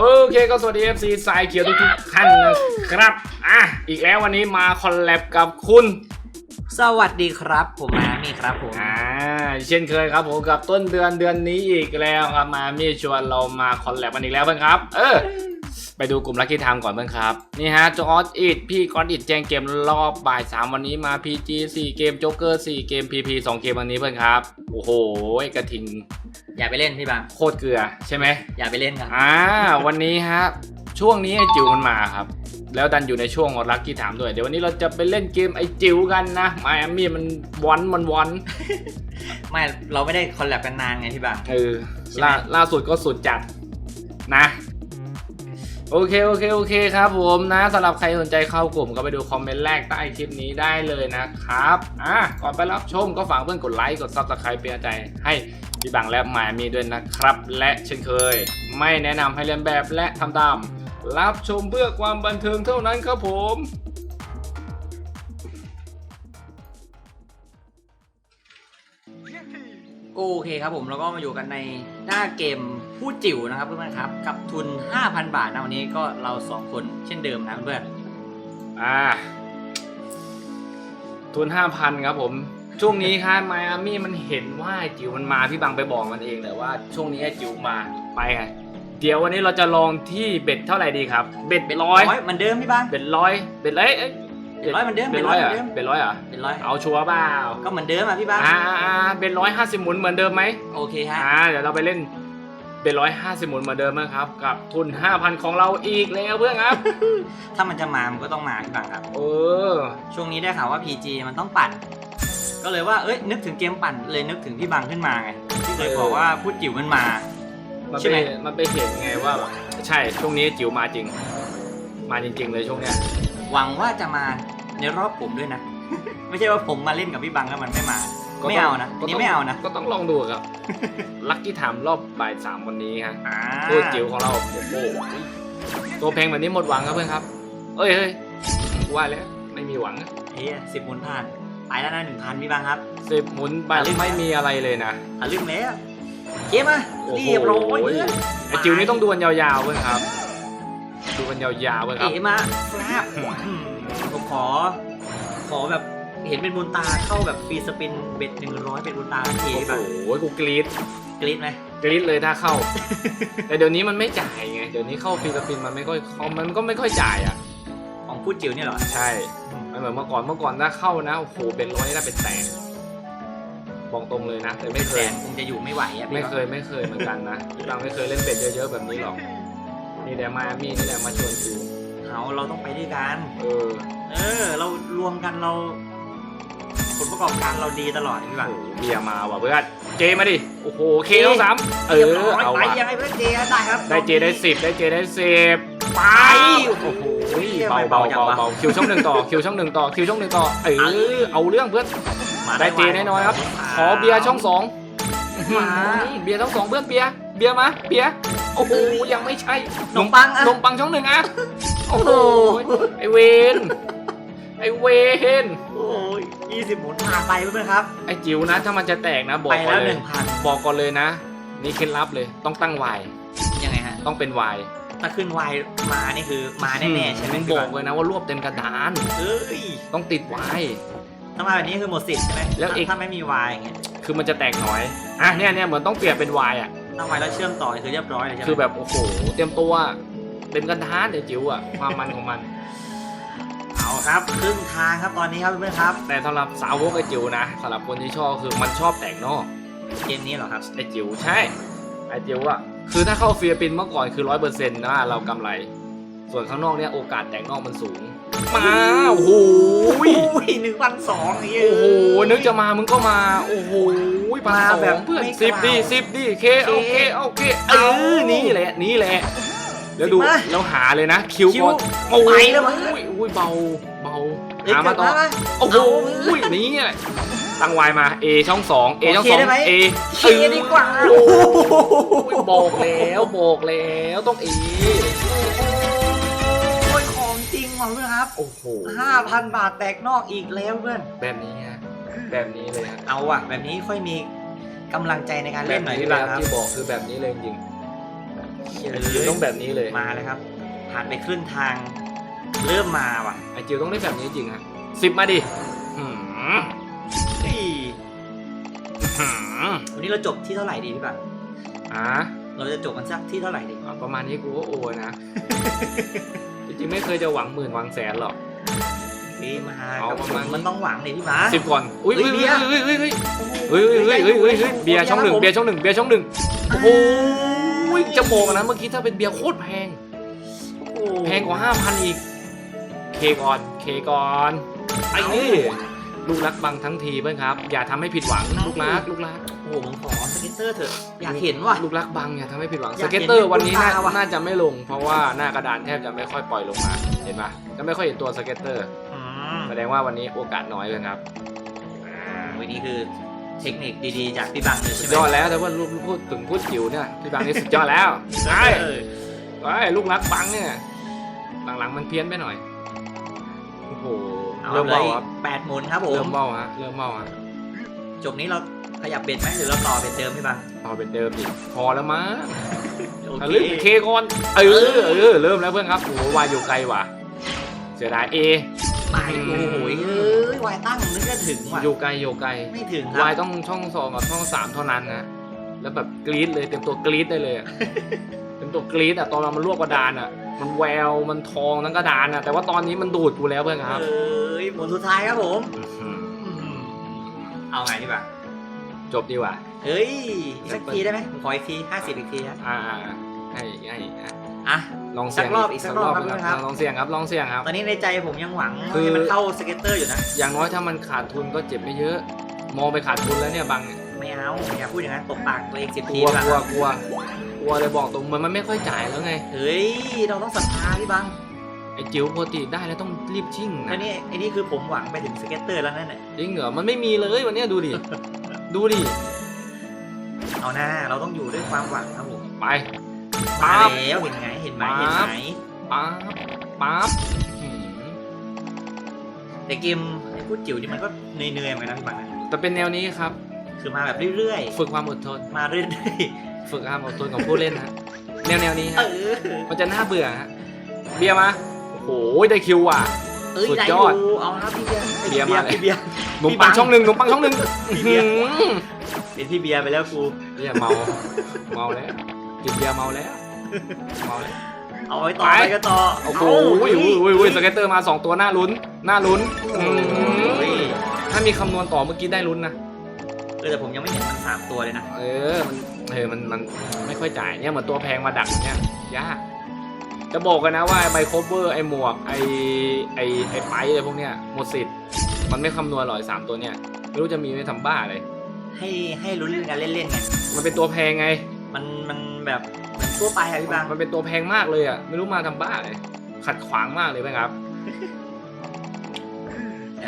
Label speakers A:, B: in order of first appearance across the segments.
A: โอเคก็สวัสดี FC สายเขียวทุกๆท่านนะครับ อะ อีกแล้ววันนี้มาคอลแลบกับคุณ
B: สวัสดีครับ ผมมามี่ครับผม
A: อ่า เช่นเคยครับผมกับต้นเดือนเดือนนี้อีกแล้วครับมามีชวนเรามาคอลแลบกันอีกแล้วเพื่อนครับ เออ ไปดูกลุ่มลัคกี้ไทม์ก่อนเพื่อนครับ นี่ฮะจอร์ดอิดพี่กอดอิดแจ้งเกมรอบบ่าย 3 วันนี้มา PG 4 เกมโจ๊กเกอร์4เกม PP 2 เกมวันนี้เพื่อนครับ โอ้โหกระทิง
B: อย่าไปเล่นพี่บัง
A: โคตรเกลือใช่ไหม
B: อย่าไปเล่นกัน
A: อ่าวันนี้ฮะช่วงนี้ไอจิ๋วมันมาครับ แล้วดันอยู่ในช่วงของลักกี้ถามด้วย เดี๋ยววันนี้เราจะไปเล่นเกมไอจิ๋วกันนะไมอามี่มันวอนมันวอน
B: ไม่เราไม่ได้คอลแลบกันนานไงพี่บัง
A: เออ
B: ใช่ไหม
A: ล่าล่าสุดก็สุดจัดนะ โอเคโอเคโอเคครับผมนะสำหรับใครสนใจเข้ากลุ่มก็ไปดูคอมเมนต์แรกใต้คลิปนี้ได้เลยนะครับ อะ ก่อนไปรับชมก็ฝากเพื่อนกดไลค์กดซับสไครป์เป็นใจให้พี่บังและหมายมีด้วยนะครับ และเช่นเคย ไม่แนะนำให้เรียนแบบและทำตาม รับชมเพื่อความบันเทิงเท่านั้นครับผม
B: โอเคครับผมแล้วก็มาอยู่กันในหน้าเกมผู้จิ๋วนะครับเพื่อนๆครับ กับทุน 5,000 บาทนะวันนี้ก็เราสองคนเช่นเดิมนะเพื่อน
A: อ่า ทุนห้าพันครับผม ช่วงนี้ครับไมอามี่มันเห็นว่าไอ้จิ๋วมันมาพี่บังไปบอกมันเองแต่ว่าช่วงนี้ไอ้จิ๋วมาไปไงเดี๋ยววันนี้เราจะลองที่เบ็ดเท่าไหร่ดีครับ เบ็ด
B: เป็น
A: ร้อย
B: เหมือนเดิมพี่บัง
A: เบ็ดร้อยเบ็ดร้อยเอ้ย
B: เบ็ดร้อยเหมือนเดิม
A: เบ็ดร้อยเหรอะ
B: เบ็ดร้อยเหมือนเดิม
A: เบ็ดร้อยเหรอะ
B: เป็นร้อย
A: เอาชัวร์เปล่า
B: ก็เหมือนเดิมอะพี่บัง
A: อ่าอ่าเบ็ดร้อยห้าสิบหมุนเหมือนเดิมไหม
B: โอเคฮะ
A: อ่าเดี๋ยวเราไปเล่นเบ็ดร้อยห้าสิบหมุนเหมือนเดิมนะครับกับทุนห้าพันของเราอีกแล้วเพื่อนครับ
B: ถ้ามันจะมามันก็ต้องมาพี่บังครับ
A: เออ
B: ช่วงนี้ได้ข่าวว่า PG มันต้องปั่น ก็เลยว่าเอ้ยนึกถึงเกมปั่นเลยนึกถึงพี่บังขึ้นมาไงที่เคยบอกว่าพูดจิ๋วมันมา
A: มัน
B: ใช่
A: ไป
B: ไหม
A: มันไปเห็นไงว่าแบบใช่ช่วงนี้จิ๋วมาจริง มาจริง ๆ เลยช่วงเนี้ย
B: หวังว่าจะมาในรอบผมด้วยนะ ไม่ใช่ว่าผมมาเล่นกับพี่บังแล้วมันไม่มา
A: ก็
B: ไม่
A: ต้ง
B: เอานะ
A: ก็
B: นี่
A: ต้ง
B: ไม่เอานะ
A: ก็ต้องลองดูครับ ลัคกี้ถามรอบบ่ายสามวันนี้ฮะ
B: อ่า
A: ตัวจิ๋วของเราโอ้โหตัวแพงแบบนี้หมดหวังครับเพื่อนครับ เอ้ยเฮ้ยกูว่าแล้วไม่มีหวัง
B: เฮ้ยสิบหมุนผ่านไปแล้วนะหนึ่งพันพี่บังครับ
A: สิบหมุนไป
B: อะลืม
A: ไม่มีอะไรเลยนะ
B: อะลืมแล้วเกมมา
A: โอ้โห
B: เรียบร้อยเพื่อน
A: ไอจิ๋วนี่ต้องดวลยาวๆเพื่อนครับ ดวลยาวๆเพื่อนครับ
B: เอ๋มาแฟบอืมผมขอ ขอแบบเห็นเป็นบุญตาเข้าแบบฟรีสปินเบ็ดหนึ่งร้อยเป็นบุญตาทันที
A: โอ้
B: พี่
A: โห
B: บัง
A: กูกรี๊ด
B: กรี๊ดไหม
A: กรี๊ดเลยถ้าเข้า แต่เดี๋ยวนี้มันไม่จ่ายไง เดี๋ยวนี้เข้าฟิลิปปินส์มันไม่ค่อยมันก็ไม่ค่อยจ่ายอะ
B: ของพูดจิ๋วเนี่ยเหรอ
A: ใช่มันเหมือนเมื่อก่อนเมื่อก่อนถ้าเข้านะโอ้โหเป็นร้อยได้เป็นแสนบอกตรงเลยนะแต่ไม่เค
B: แส
A: ย
B: นคงจะอยู่ไม่ไหวอะพี่
A: ไม่
B: บัง
A: เคยไม่เคยเหมือนกันนะพี่บังไม่เคยเล่นเป็ดเยอะๆแบบนี้หรอก นี่แหละมามีนี่แหละมาชวนดู
B: เอาเราต้องไปด้วยกัน
A: เออ
B: เออ เรารวมกันเราผลประกอบการเราดีตลอดพี่บัง
A: โอ้โหเบียร์มาว่ะเพื่อนเจมาดิโอ้โหเคต้องสามเอ
B: เรียบ
A: อ
B: ร้อย
A: เอา
B: ไป
A: ว่ะ
B: ยังไงเพื่อนเจได้ครับ
A: ได้เจได้สิบได้เจได้สิบไปโอ้โหเบาเบาเบาเบาคิวช่องหนึ่งต่อคิวช่องหนึ่งต่อคิวช่องหนึ่งต่อเออเอาเรื่องเพื่อน
B: มา
A: ได้เจแน่นอนครับ ขอเบียร์ช่องสอง
B: มา
A: เบียร์ช่องสองเพื่อนเบียร์เบียร์มาเบียร์ โอ้โหยังไม่ใช่
B: ขนมปังอะ
A: นมปังช่องหนึ่งอะโอ้โหไอเวนไอเวน
B: โอ้ยยี่สิบหมุนผ่านไปเพื่อนๆครับ
A: ไอจิ๋วนะถ้ามันจะแตกนะบอก
B: ไป
A: ก่อ
B: แล้
A: น
B: ว
A: เล
B: ห
A: ย
B: นึ่งพัน
A: บอกก่อนเลยนะ นี่เคล็ดลับเลยต้องตั้งวาย
B: ยังไงฮะ
A: ต้องเป็นวาย
B: ถ้าขึ้นวายมานี่คือมาแน่ๆใช่ไหม
A: บ
B: พี่
A: อ
B: บั
A: ก
B: ง
A: เลยนะว่ารวบเต็มกระดาน
B: เอ้ย
A: ต้องติดวาย
B: ถ้ามาแบบนี้คือหมดสิทธิ์ใช่ไหม
A: แล้วอีก
B: ถ้าไม่มีวายอย่างเงี้ย
A: คือมันจะแตกน้อยอะเนี่ยเนี่ยเหมือนต้องเปลี่ยนเป็นวายอะ
B: ถ้าวายแล้วเชื่อมต่อคือเรียบร้อยเลยใช่ไหม
A: คือแบบโอ้โหเตรียมตัวเต็มกระดานเดี๋ยวจิ๋วอะความมันของมัน
B: เอาครับครึ่งทางครับตอนนี้ครับเพื่อนๆครับ
A: แต่สำหรับสาวกไอจิ๋วนะสำหรับคนที่ชอบคือมันชอบแตกนอก
B: เกมนี้เหรอครับ
A: ไอจิ๋วใช่ไอจิ๋วอะคือถ้าเข้าฟิลิปปินส์เมื่อก่อนคือร้อยเปอร์เซ็นต์นะเรากำไร ส่วนข้างนอกเนี่ยโอกาสแตกนอกมันสูง มา โอ้โห
B: โอ้ยหนึ่งพันสองเย
A: โอ้โห นึกจะมามึงก็มา โอ้โหพัน
B: มา
A: สอ
B: แบบ
A: งเพื่อน
B: ไม่
A: สิบ
B: กล่าว
A: ดิสิบดิเคโอเคโอเคเอ
B: เอา
A: อนี่แหละนี่แหละเดี๋ยวดู
B: สิบมา
A: เราหาเลยนะ คิว
B: คิว
A: ก่อนโอ้
B: ไป
A: ย
B: แล้วมั้ง
A: โอ้ยโอ้ยเบาเบา
B: เอ้ย
A: หามาต่อ
B: เกิดมา
A: โอ้โห
B: เอา
A: นี่แหละตั้งวายมา A ช่องสอง A ช่อง
B: โอเค
A: สอง
B: ได้ไหม
A: A
B: เคดีกว่า
A: โอ้ยบอกแล้วบอกแล้วต้อง A
B: ว่ะเพื่อนครับ
A: โอ้โห
B: ห้าพันบาทแตกนอกอีกแล้วเพื่อน
A: แบบนี้ฮะแบบนี้เลยฮะ
B: เอาว่ะแบบนี้ค่อยมีกำลังใจในการ
A: แบ
B: เล่
A: บ
B: นหน่อย
A: นี้
B: ดีก
A: เล
B: ว่าย
A: ครับ
B: ครับ
A: ที่บอกคือแบบนี้เลยจริง
B: เฮ้ย
A: ไอจิวต้องแบบนี้เลย
B: มาแล้วครับผ่านไปครึ่งทาง เริ่มมาว่ะ
A: ไอจิวต้องได้แบบนี้จริงฮะสิบมาดิหืม
B: เฮ้ย
A: หืม
B: วันนี้เราจบที่เท่าไหร่ดีพี่บัง
A: อะ
B: เราจะจบกันสักที่เท่าไหร่ดี
A: อะประมาณนี้กูก็โอนะ จริงๆไม่เคยจะหวังหมื่นหวังแสนหรอก
B: นี่มา
A: เอา
B: กับ
A: ประมาณ
B: มันต้องหวังเลยพี่บัง
A: สิบก่อน อุ้ย
B: เฮ้
A: เฮ้
B: ย
A: ย
B: เบี
A: เฮ้
B: ย
A: ย
B: ร์
A: เฮ้ยเฮ้ยเฮ้ยเฮ้ยเฮ้ยเฮ้ยเฮ้ยเบียร์ช่องหนึ่งเบียร์ช่องหนึ่งเบียร์ช่องหนึ่งโอ้โหจะบอกนะเมื่อกี้ถ้าเป็นเบียร์โคตรแพง
B: โอ้โห
A: แพงกว่าห้าพันอีก เคก่อน เคก่อน ไอ้นี่ ลูกรักบังทั้งทีเพื่อนครับ อย่าทำให้ผิดหวังลูกรักลูกรัก
B: โอ้โหผมขอสเก็ตเตอร์เถอะ อยากเห็นว่ะ
A: ลูกรักบังอย่าทำให้ผิดหวัง
B: อ
A: ส
B: ยากเห็น
A: เก็ตเตอร์วันนี้น่า
B: เป็นลูกตาว่ะ
A: น่าจะไม่ลง เพราะว่าหน้ากระดานแทบจะไม่ค่อยปล่อยลงมาเห็นปะจะไม่ค่อยเห็นตัวสเก็ตเตอร์
B: อืม
A: แสดงว่าวันนี้โอกาสน้อยเลยครับ
B: วันนี้คือเทคนิคดีๆ จากพี่บังเลย
A: สุ
B: ใช่
A: ด
B: ไหม
A: ยอดแล้วแต่ว่าลูกพูดถึงพูดจิ๋วเนี่ยพี่บังนี่สุดยอดแล้วใช่
B: เออ
A: ไอ้ลูกรักบังเนี่ยหลังๆมันเพี้ยนไปหน่อยโอ้โห
B: เอา
A: เริ่ม
B: เล
A: เบายครับ
B: แปดหมุนครับผม
A: เริ่มเบาฮะเริ่มเบาฮะ
B: จบนี้เราขยับเบ็ดไหมหรือเราต่อเบ็ดเดิมพี่บัง
A: เอาเป็นเดิมดิพอแล้วมั้ง
B: โอ
A: เอา
B: เค
A: เรื่องเคก่อนเออเออเริ่มแล้วเพื่อนครับโอ้โหวายอยู่ไกลว่ะเสียดายเอ
B: ไปโอ้โหเอ้ยวายตั้งนึกจะถึงว่ะ
A: อยู่ไกลอยู่ไกล
B: ไม่ถึงครั
A: วาย
B: บ
A: ต้องช่องสองกับช่องสามเท่านั้นนะแล้วแบบกรี๊ดเลยเต็มตัวกรี๊ดได้เลยอะ เต็มตัวกรี๊ดอะตอนเรามันรวบกระดานอะมันแววมันทองทั้งกระดานอะแต่ว่าตอนนี้มันดูดกูแล้วเพื่อนครับ
B: เอ้ยหมุนสุดท้ายครับผม
A: อื้อหือ
B: อืมเอาไงดีบัง
A: จบดีกว่า
B: เฮ้ยอีกสักทีได้ไหมผมขออีกทีห้าสิบอีกทีครับ
A: อ่าอ่าให้ให้อะ
B: อะ
A: ลองเสี่ยง
B: สักรอบอีกสักรอบครับ
A: สั
B: เพื่อนครับ
A: ลองเสี่ยงครับลองเสี่ยงครับ
B: ตอนนี้ในใจผมยังหวัง
A: คือ
B: ให้มันเข้าสเก็ตเตอร์อยู่นะ
A: อย่างน้อยถ้ามันขาดทุนก็เจ็บไม่เยอะ มองไปขาดทุนแล้วเนี่ยบางเนี่ย
B: ไม่เอาอย่าพูดอย่างนั้นตบปากตัวเองสิบ
A: ก
B: ที
A: ลัว
B: บัง
A: กลัวกลัวก ลัวเลยบอกตรงมันมันไม่ค่อยจ่ายแล้วไง
B: เฮ้ย เราต้องศรัทธาพี่บัง
A: ไอ้จิ๋วปกติได้แล้วต้องรีบชิ่ง
B: อั
A: นะ
B: นนี้ไอ้นี่คือผมหวังไปถึงสเก็ตเตอร์แล้วนั่นแหละ
A: จริงเหรอมันไม่มีเลยวันเนี้ยดูดิ ดูดิ
B: เอาหน้าเราต้องอยู่ด้วยความหวังครับผม
A: ไป
B: มา
A: ปั๊บ
B: แล้วเห็นไงเห็นไหม
A: ปั๊บ
B: เห็นไหม
A: ปั๊บปั๊บหืม
B: แต่เกมไอ้พูดจิ๋วนี่มันก็เหนื่อยๆเหมือนกันนะพี่บังนะ
A: แต่เป็นแนวนี้ครับ
B: คือมาแบบเรื่อย
A: ฝึกความอดทน
B: ๆ มาเรื่อย
A: ฝึกความอดทนของผู้เล่นนะแนวแนวนี้
B: ๆ
A: ฮะ
B: เออ
A: มันจะน่าเบื่อฮะเบียร์มาโอ้โหได้คิวว่ะ
B: เอ้ย
A: สุด
B: ได้
A: ย
B: อ
A: อด
B: ยู่เอาครับพี่เบียร์
A: เบียร์มาเลย
B: พี่เบียร์
A: ขนมปังช่องหนึ่งขนมปังช่องหนึ่ง
B: พี่เบียร์
A: อื้อหือ
B: เป็นพี่เบียร์ไปแล้วกู
A: เบียร์เมาเมาแล้วกินเบียร์เมาแล้วเมาแล้ว
B: เอาไว้ต่อ
A: ไป
B: ไปกันต่อ
A: โอ้โห
B: เา
A: อุ้ยอุ้ยอุ้ยอุ้ยสเก็ตเตอร์มาสองตัวหน้าลุ้นหน้าลุ้น
B: โอ้
A: อื
B: โห
A: มถ้ามีคำนวณต่อเมื่อกี้ได้ลุ้นนะ
B: เออแต่ผมยังไม่เห็นมันสามตัวเลยนะ
A: เออ มัน เออ มัน มันไม่ค่อยจ่ายเนี่ยเหมือนตัวแพงมาดักเนี่ยยาก จะบอกกันนะว่าไอ้ไมโครเวอร์ไอ้หมวกไอ้ไอ้ไอ้ไปอะไรพวกเนี้ยหมดสิทธิ์ มันไม่คำนวณหรอกไอ้สามตัวเนี่ย ไม่รู้จะมีไม่ทำบ้าเลย
B: ให้ให้ลุ้นกันเล่นๆไง
A: มันเป็นตัวแพงไง
B: มันมันแบบเหมือนทั่วไปอะพี่บาง
A: มันเป็นตัวแพงมากเลยอะ ไม่รู้มาทำบ้าเลย ขัดขวางมากเลยไหมครับ
B: แต่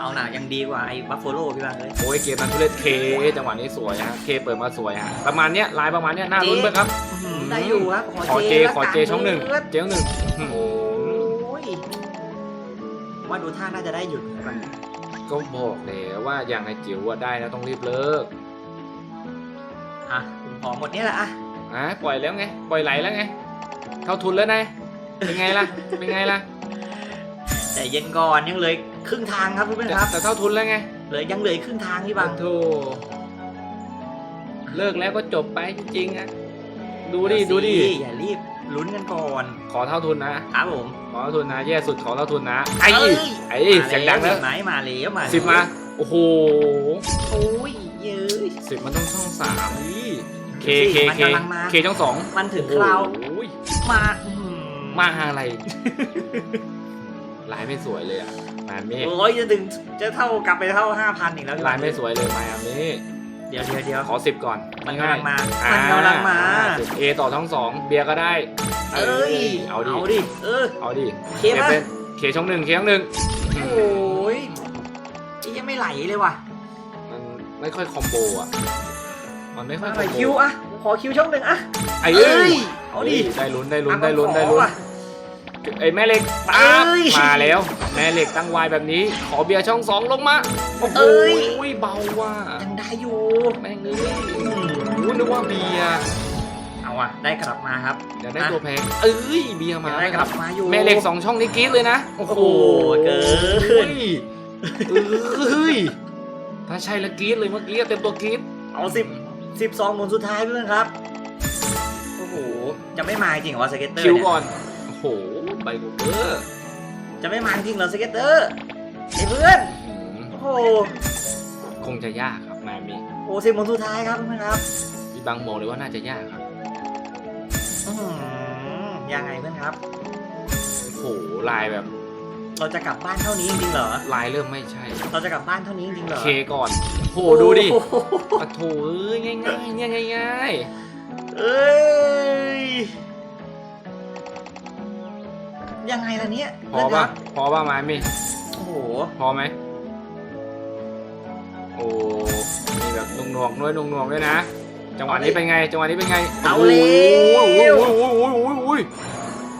B: เอาหนายังดีกว่าไอ้บัฟฟ a โลพี่บางเลย
A: โอ้ยเกมนั้นทุเรศเคจังหวะนี้สวยฮะเคเปิดมาสวยฮะประมาณเนี้ยลายประมาณเนี้ยน่าลุ้นไหมครับ
B: อื้อหือได้อยู่ครับ
A: ขอเจ
B: ละ
A: ขอเจ
B: กัน
A: ช่องหนึ่ง
B: เลือด
A: เจช่องหนึ่งอื้อหือ
B: โอ้ยว่าดูท่าน่าจะได้หยุดนะพี่บาง
A: ก็บอกแล้วว่าอย่างไอ้จิ๋วอะได้แล้วต้องรีบเลิก
B: อะผมขอหมดนี้แหละอะ
A: อะปล่อยแล้วไงปล่อยไหลแล้วไงเท่าทุนแล้วไงเป็นไงล่ะเป็นไงล่ะ
B: แต่เย็นก่อนยังเหลือ ครึ่งทางครับเพื่อน
A: แต่
B: ๆครับ
A: แต่เท่าทุนแล้วไง
B: เหลือยังเหลืออีกครึ่งทางพี่บาง
A: โธ่เลิกแล้วก็จบไปจริงๆอะดูดิดูดิ
B: อย่ารีบลุ้นกันก่อน
A: ขอเท่าทุนนะ
B: ครับผม
A: ขอเท่าทุนนะแย่สุดขอเท่าทุนนะไอ้
B: เอ้ย
A: ไอ้เสียงดังแล้ว
B: เห็นไหมมาแล้วมาแล้ว
A: สิบมาโอ้โห
B: โอ้ยเย้ย
A: สิบมันต้องช่องสามนี่เค
B: สิ
A: เค
B: มัน
A: เค
B: กำลังมา
A: เคช่องสอง
B: มันถึงคราว
A: โอ้โห
B: มาอื้อหือ
A: มาอะไร ลายไม่สวยเลยอะมามี่
B: โอ้ยจะถึงจะเท่ากลับไปเท่าห้าพันอีกแล้ว
A: ลายไม่สวยเลยมามี่
B: เดี๋ยวเดี๋ยวเดี๋ยว
A: ขอสิบก่อน
B: มันกำลังมา
A: อ่
B: มันกำลังมา
A: สิบเอต่อทั้งสองเบียร์ก็ได้
B: เอ้ย
A: เอาดิ
B: เอาดิเออ
A: เอาดิ
B: เคปะ
A: เป็นเคช่องหนึ่งเคช่องหนึ่ง
B: โอ้ยนี่ยังไม่ไหลเลยว่ะ
A: มันไม่ค่อยคอมโบอะมันไม่ค่อย
B: อะไร
A: อมโบ
B: คิวอะขอคิวช่องหนึ่งอะ
A: ไอ้
B: เอ้
A: เอ้
B: ย
A: ย
B: เอาดิ
A: ได้ลุ้นได้ลุ้น
B: อะ
A: ได้ลุ้น
B: ขอ
A: ได้ลุ้น
B: ว่ะ
A: ไอ้แม่เหล็กปั๊บ
B: เอ้ย
A: มาแล้ว แม่เหล็กตั้งวายแบบนี้ ขอเบียร์ช่องสองลงมาโอ้โห
B: เอ้ย
A: เบาว่ะ
B: ยังได้อยู่
A: แม่งเอ้ยโอ้โหนึกว่าเบียร์
B: เอาอะได้กลับมาครับ
A: อยากได้ตัวแพงเอ้ยเบียร์มา
B: ยังได้
A: แล้ว
B: ก
A: ค
B: ลั
A: รับบ
B: มาอยู่
A: แม่เหล็กสองช่องนี้กรี๊ดเลยนะโอ้โห
B: โอ้โหเกิน
A: เอ้ยถ้าใช่แล้วกรี๊ดเลยเมื่อกี้เต็มตัวกรี๊ด
B: เอาสิบสิบสองหมุนสุดท้ายเพื่อนครับ โอ้โห จะไม่มาจริงเหรอวะสเก็ตเตอร์
A: คิว
B: เนี่ย
A: ก่อนโอ้โห ใบกูเบอร์
B: จะไม่มาจริงเหรอสเก็ตเตอร์ไอ้เพื่อนโอ้โห
A: คงจะยากครับมามี
B: โอ้สิบหมุนสุดท้ายครับเพื่อนครับ
A: พี่บังบอกเลยว่าน่าจะยากครับ
B: อื้อหือยังไงเพื่อนครับ
A: โอ้โหลายแบบ
B: เราจะกลับบ้านเท่านี้จริงๆเหรอ
A: ลายเริ่มไม่ใช่
B: เราจะกลับบ้านเท่านี้จริงๆเหรอ
A: เคก่อนโอ้โหดูดิ
B: โอ้โห
A: ปะโถเอ้ยง่ายๆเนี่ยง่าย
B: เอ้ย ยังไงล่ะเนี่ย
A: ๆพ
B: เพื่
A: อน
B: ค
A: ป่ะ
B: รับ
A: พอป่ะมามี
B: โอ้โห
A: พอไหมโอ้มีแบบนุ่งนวงๆด้วยนุ่งนวงๆด้วยนะ จังหวะนี้เป็นไง จังหวะนี้เป็นไง
B: เอาเลย
A: โอ้ยโอ้ยโอ้ยโอ้ยโอ้ยโอ้ย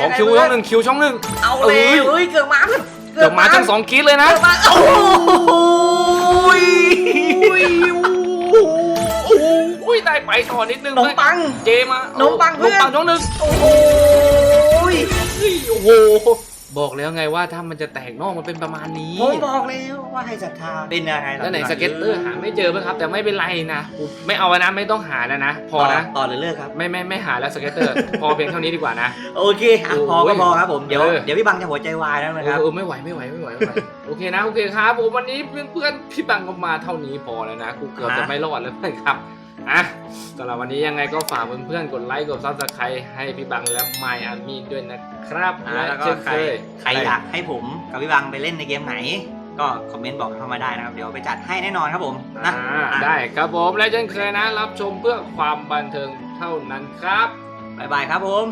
A: ของคิวช่องหนึ่งคิวช่องหนึ่ง
B: เอา
A: เอ้
B: เลยยเอ้ยเกือบมาเพื่อน
A: เกือบมาทั้งสองกรีดเลยนะ
B: เกือบมาโอ้ย
A: อุ้ยอุ้ยได้ไปต่อนิดนึง
B: ขนมปัง
A: เจมา
B: ขนมปัง
A: ข
B: เพื่
A: น
B: อน
A: มปังช่องหนึ่ง
B: โอ้โหย
A: เฮ้ยโอ้โหบอกแล้วไงว่าถ้ามันจะแตกนอกมันเป็นประมาณนี้
B: ผมบอกแล้วว่าให้ศรัทธาเป็นยังไงล่ะ
A: แล้วไหนสเก็ตเตอร์หาไม่เจอไหมครับ แต่ไม่เป็นไรนะกูไม่เอานะไม่ต้องหาแล้วนะพอนะ
B: ต่อหรือเลิกครับ
A: ไม่ไม่ไม่หาแล้วสเก็ตเตอร์พอเพียงเท่านี้ดีกว่านะ
B: โอเคอะพอก็พอครับผมเดี๋ยว
A: เออ
B: เดี๋ยวพี่บังจะหัวใจวายแล้วนะครับ
A: เออไม่ไหวไม่ไหวไม่ไหวไม่ไหวโอเคนะโอเคครับผมวันนี้เพื่อนเพื่อนๆพี่บังก็มาเท่านี้พอแล้วนะกูเกือบจะไม่รอดแล้วนะครับ อะสำหรับวันนี้ยังไงก็ฝากเพื่อนๆกดไลค์กดซับสไครต์ให้พี่บังและไมอาร์มี่ด้วยนะครับ
B: อ่าแล้วก็
A: เช่น
B: ใคร
A: เคย
B: ใครอยากให้ผมกับพี่บังไปเล่นในเกมไหน ก็คอมเมนต์บอกเข้ามาได้นะครับ เดี๋ยวไปจัดให้แน่นอนครับผมนะ
A: อ่า
B: อะ
A: ได้ครับผมและเช่นเคยนะ รับชมเพื่อความบันเทิงเท่านั้นครับ
B: บ๊ายบายครับผม